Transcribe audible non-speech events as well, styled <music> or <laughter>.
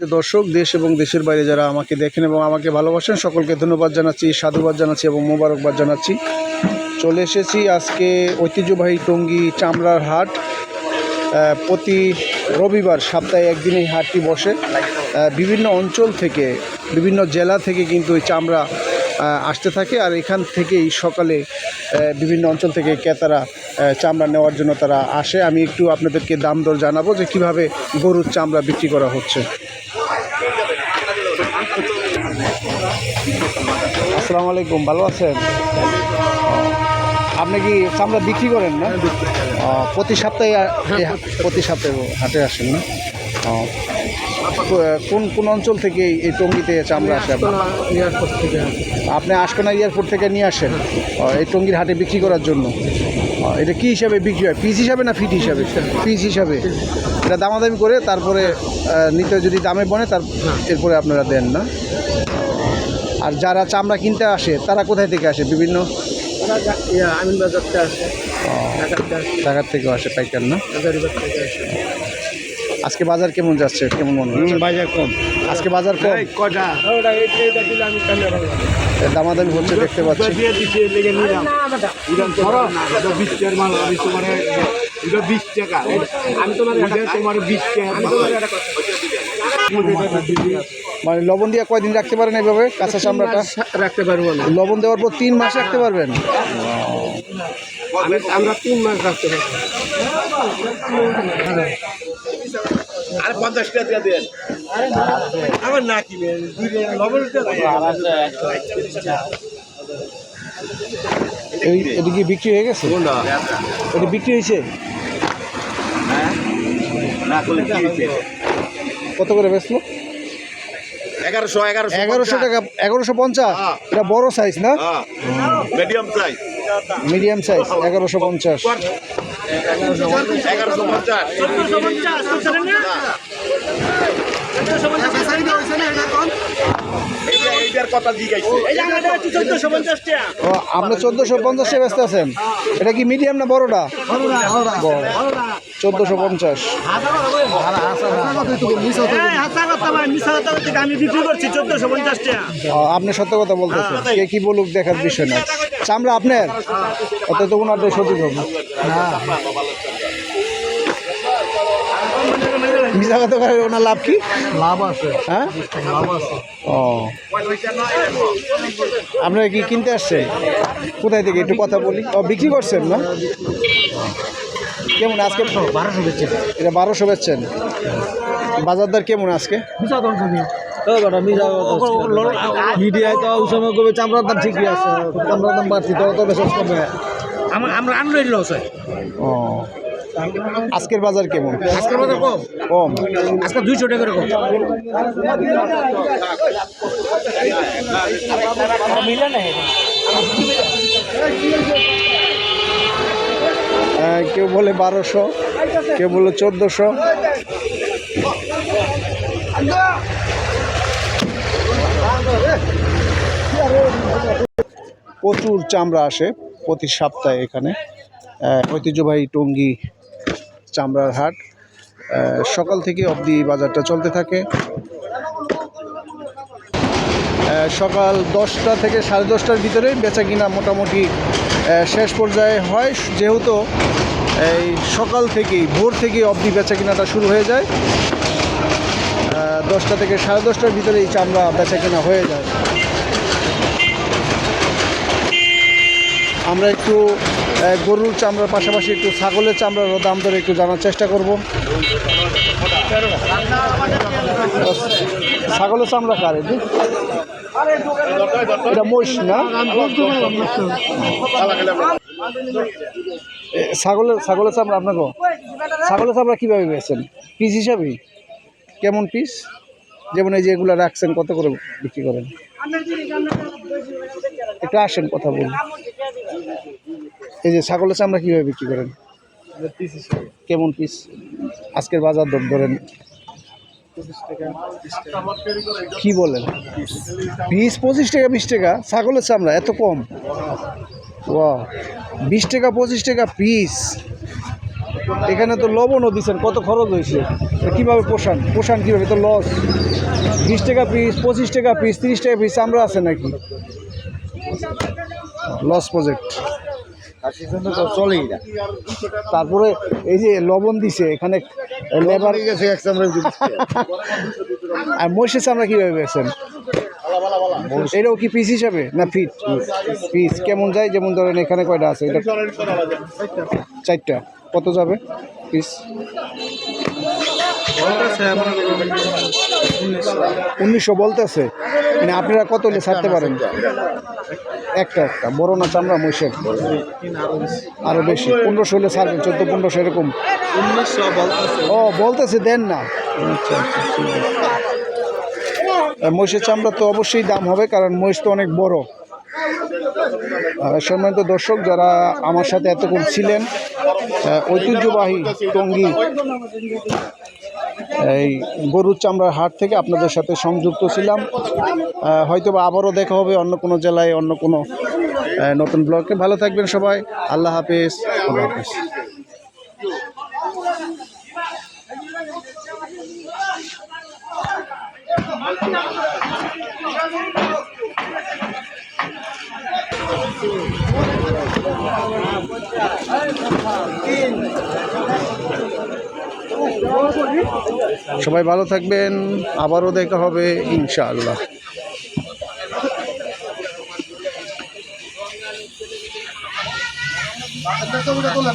দর্শক, দেশ এবং দেশের বাইরে যারা আমাকে দেখেন এবং আমাকে ভালোবাসেন, সকলকে ধন্যবাদ জানাচ্ছি, সাধুবাদ জানাচ্ছি এবং মোবারকবাদ জানাচ্ছি। চলে এসেছি আজকে ঐতিহ্যবাহী টঙ্গী চামড়ার হাট। প্রতি রবিবার সপ্তাহে একদিন এই হাটটি বসে। বিভিন্ন অঞ্চল থেকে, বিভিন্ন জেলা থেকে কিন্তু এই চামড়া আসতে থাকে। আর এখান থেকেই সকালে বিভিন্ন অঞ্চল থেকে ক্রেতারা চামড়া নেওয়ার জন্য তারা আসে। আমি একটু আপনাদেরকে দাম দর জানাব যে কীভাবে গরুর চামড়া বিক্রি করা হচ্ছে। আসসালামু আলাইকুম, ভালো আছেন? আপনি কি চামড়া বিক্রি করেন না? প্রতি সপ্তাহে প্রতি সপ্তাহে হাটে আসেন না? কোন কোন অঞ্চল থেকে এই- টঙ্গিতে চামড়া আসে? আপনি আশকোনা এয়ারপোর্ট থেকে নিয়ে আসেন? এই টঙ্গির হাটে বিক্রি করার জন্য? এটা কি হিসাবে বিক্রি হয়? পিস হিসাবে না ফিট হিসাবে? পিস হিসাবে। এটা দামাদামি করে তারপরে আহ, নিতে যদি দামে বনে তার এরপরে আপনারা দেন না? আর যারা চামড়া কিনতে আসে তারা কোথায় থেকে আসে? বিভিন্ন? আমিন বাজারটা আছে ঢাকাতে ঢাকার থেকেও আসে পাইকার না? থেকে আজকে বাজার কেমন যাচ্ছে? কেমন মনে হচ্ছে? বাজার কম। আজকে বাজার কম? কটা? দামাদামি হচ্ছে দেখতে পাচ্ছি। মানে লবণ দিয়ে কয়দিন রাখতে পারেন এইভাবে কাঁচা চামড়াটা? রাখতে পারব না। লবণ দেওয়ার পর তিন মাস রাখতে পারবেন? আমরা তিন মাস রাখতে পারব। আরে পঞ্চাশ টাকা দেন। আমার না কিনে লবণ এই এটা কি বিক্রি হয়ে গেছে? এটা বিক্রি হয়েছে? কি হয়েছে? কত করে বেচলো? এগারোশো এগারোশো এগারোশো টাকা এগারোশো পঞ্চাশ? হ্যাঁ। এটা বড় সাইজ না? মিডিয়াম সাইজ মিডিয়াম সাইজ এগারোশো পঞ্চাশ। আপনি চোদ্দোশো পঞ্চাশে ব্যস্ত আছেন? এটা কি মিডিয়াম না বড়টা? চোদ্দশো পঞ্চাশ। আপনি সত্য কথা বলতেছেন। কে কি বলুক দেখার বিষয় না। চামড়া আপনার? অত তো ওনারটাই সঠিক হবে মিশা কথা করে ওনার লাভ কি? লাভ আছে। হ্যাঁ? লাভ আছে। ও। আপনারা কি কিনতে আসছেন কোথায় থেকে? একটু কথা বলি। ও বিক্রি করছেন না? কেমন? আজকে বারোশো বেচছে এটা বারোশো বেচছেন? বাজার দর কেমন আজকে? মিডিয়ায় তো ওই সময় কবে চামড়ার দাম ঠিকই আছে চামড়ার দাম বাড়ছি তো তো বেশ কমে আমরা আনরইল লস হয়। ও। আজকের বাজার কেমন? আজকের বাজার কম। কম। আজকে দুইশো টাকা কম। কেউ বলে বারোশো কেউ বলে চোদ্দোশো। প্রচুর চামড়া আসে প্রতি সপ্তাহে এখানে। ঐতিহ্যবাহী টঙ্গী চামড়ার হাট। সকাল থেকে অবধি বাজারটা চলতে থাকে। সকাল দশটা থেকে সাড়ে দশটার ভিতরে বেচা কিনা মোটামুটি শেষ পর্যায়ে হয়। যেহেতু এই সকাল থেকেই, ভোর থেকেই অবধি বেচা কিনাটা শুরু হয়ে যায়। দশটা থেকে সাড়ে দশটার ভিতরে এই চামড়া বেচা কিনা হয়ে যায়। আমরা একটু গরুর চামড়ার পাশাপাশি একটু ছাগলের চামড়ারও দাম দরে একটু জানার চেষ্টা করব। ছাগলের চামড়া কার এটি? মোষ না? ছাগলের ছাগলের চামড়া আপনাকে? ছাগলের চামড়া কীভাবে বেচেন? পিস হিসাবেই? কেমন পিস যেমন এই যে এগুলো রাখছেন, কত করে বিক্রি করেন? একটু আসেন কথা বলুন। এই যে ছাগলের চামড়া কীভাবে বিক্রি করেন? কেমন পিস আজকের বাজার দর ধরেন। কি বলেন? বিশ, পঁচিশ টাকা, বিশ টাকা। ছাগলের চামড়া এত কম? ও বিশ টাকা, পঁচিশ টাকা পিস এখানে তো লবণও দিচ্ছেন কত খরচ হয়েছে? কীভাবে পোষান? পোষান কীভাবে? তো লস। বিশ টাকা পিস পঁচিশ টাকা পিস তিরিশ টাকা পিস আমরা আছে নাকি? লস প্রজেক্ট চলেই না। তারপরে এই যে লবণ দিছে এখানে লেবার গেছে <laughs> আর মহিষের চামড়া কীভাবে বেছেন এটাও কি পিস হিসাবে? না ফিট পিস কেমন যায়? যেমন ধরেন এখানে কয়টা আছে? এটা চারটা। কত যাবে? পিস উনিশশো বলতেছে। মানে আপনারা কত হলে ছাড়তে পারেন? একটা একটা। বড় না চামড়া, মহিষের? আরও বেশি। পনেরোশো হলে ছাড়বেন, চোদ্দ, পনেরোশো এরকম। ও, বলতেছে, দেন না। মহিষের চামড়া তো অবশ্যই দাম হবে, কারণ মহিষ তো অনেক বড়। সম্মানিত দর্শক, যারা আমার সাথে এতক্ষণ ছিলেন ঐতিহ্যবাহী টঙ্গী, এই গরুর চামড়ার হাট থেকে আপনাদের সাথে সংযুক্ত ছিলাম। হয়তো বা আবারও দেখা হবে অন্য কোনো জেলায়, অন্য কোনো নতুন ব্লকে ভালো থাকবেন সবাই। আল্লাহ হাফেজ। আল্লাহ হাফেজ। সবাই ভালো থাকবেন আবারও দেখা হবে ইনশাআল্লাহ। তোলা